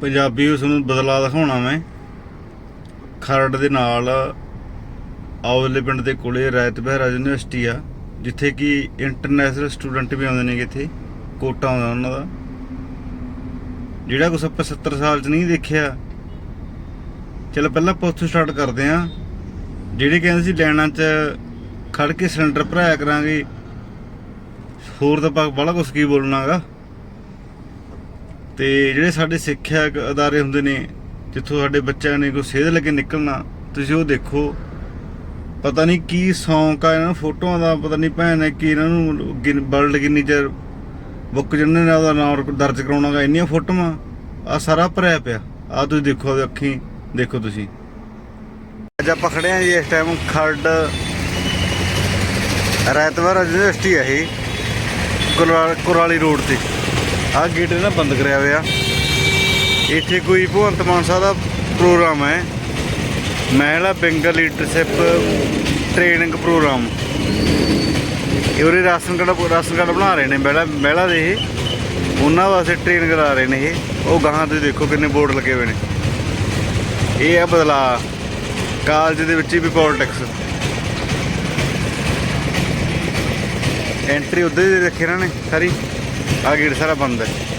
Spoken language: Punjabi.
ਪੰਜਾਬੀ ਉਸ ਨੂੰ ਬਦਲਾ ਦਿਖਾਉਣਾ ਮੈਂ। ਖਰੜ ਦੇ ਨਾਲ ਆਵਲੇ ਪਿੰਡ ਦੇ ਕੋਲੇ ਰਾਇਤ ਬਹਿਰਾ ਯੂਨੀਵਰਸਿਟੀ ਆ, ਜਿੱਥੇ ਕਿ ਇੰਟਰਨੈਸ਼ਨਲ ਸਟੂਡੈਂਟ ਵੀ ਆਉਂਦੇ ਨੇਗੇ ਇੱਥੇ, ਕੋਟਾ ਆਉਂਦਾ ਉਹਨਾਂ ਦਾ। ਜਿਹੜਾ ਕੁਛ ਆਪਾਂ 70 ਸਾਲ 'ਚ ਨਹੀਂ ਦੇਖਿਆ। ਚਲੋ ਪਹਿਲਾਂ ਆਪਾਂ ਉੱਥੋਂ ਸਟਾਰਟ ਕਰਦੇ ਆਂ ਜਿਹੜੇ ਕਹਿੰਦੇ ਸੀ ਲੈਣਾ 'ਚ ਖੜ ਕੇ ਸਿਲੰਡਰ ਭਰਾਇਆ ਕਰਾਂਗੇ, ਹੋਰ ਤਾਂ ਆਪਾਂ ਕੁਛ ਕੀ ਬੋਲਣਾਗਾ। ਤੇ ਜਿਹੜੇ ਸਾਡੇ ਸਿੱਖਿਆ ਅਦਾਰੇ ਹੁੰਦੇ ਨੇ, ਜਿੱਥੋਂ ਸਾਡੇ ਬੱਚਿਆਂ ਨੇ ਕੋਈ ਸੇਧ ਲੱਗੇ ਨਿਕਲਣਾ, ਤੁਸੀਂ ਉਹ ਦੇਖੋ। ਪਤਾ ਨਹੀਂ ਕੀ ਸੌਂਕ ਆ ਇਹਨਾਂ ਨੂੰ, ਫੋਟੋਆਂ ਦਾ ਪਤਾ ਨਹੀਂ ਭੈਣ ਨੇ ਕੀ ਇਹਨਾਂ ਨੂੰ ਵਰਲਡ ਕਿੰਨੀ ਚਿਰ ਬੁੱਕ ਜਿਹਨੇ ਨੇ ਉਹਦਾ ਨਾਮ ਦਰਜ ਕਰਾਉਣਾਗਾ, ਇੰਨੀਆਂ ਫੋਟੋਆਂ ਆ ਸਾਰਾ ਭਰਿਆ ਪਿਆ। ਆ ਤੁਸੀਂ ਦੇਖੋ ਅੱਖੀਂ ਦੇਖੋ ਤੁਸੀਂ। ਅੱਜ ਆਪਾਂ ਖੜੇ ਆ ਜੀ, ਇਸ ਟਾਈਮ ਖਰੜ, ਰੈਤਵਾਰ ਯੂਨੀਵਰਸਿਟੀ ਆ ਇਹ ਕੁਰਾਲੀ ਰੋਡ ਤੇ। ਆਹ ਗੇਟ ਇਹਨਾਂ ਬੰਦ ਕਰਿਆ ਹੋਇਆ। ਇੱਥੇ ਕੋਈ ਭਗਵੰਤ ਮਾਨ ਸਾਹਿਬ ਦਾ ਪ੍ਰੋਗਰਾਮ ਹੈ। ਮਹਿਲਾ ਬੈਂਗਲ ਲੀਡਰਸ਼ਿਪ ਟ੍ਰੇਨਿੰਗ ਪ੍ਰੋਗਰਾਮ ਇਹ ਉਰੇ ਰਾਸ਼ਨ ਕਾਰਡ ਰਾਸ਼ਨ ਕਾਰਡ ਬਣਾ ਰਹੇ ਨੇ ਮਹਿਲਾ ਮਹਿਲਾ ਦੇ ਇਹ। ਉਹਨਾਂ ਵਾਸਤੇ ਟ੍ਰੇਨ ਕਰਾ ਰਹੇ ਨੇ ਇਹ। ਉਹ ਗਾਹਾਂ ਤੇ ਦੇਖੋ ਕਿੰਨੇ ਬੋਰਡ ਲੱਗੇ ਹੋਏ ਨੇ। ਇਹ ਆ ਬਦਲਾ। ਕਾਲਜ ਦੇ ਵਿੱਚ ਵੀ ਪੋਲਿਟਿਕਸ ਐਂਟਰੀ ਉਧਰ ਹੀ ਰੱਖੀ ਇਹਨਾਂ ਨੇ ਸਾਰੀ। ਆ ਗੇਟ ਸਾਰਾ ਬੰਦ ਹੈ।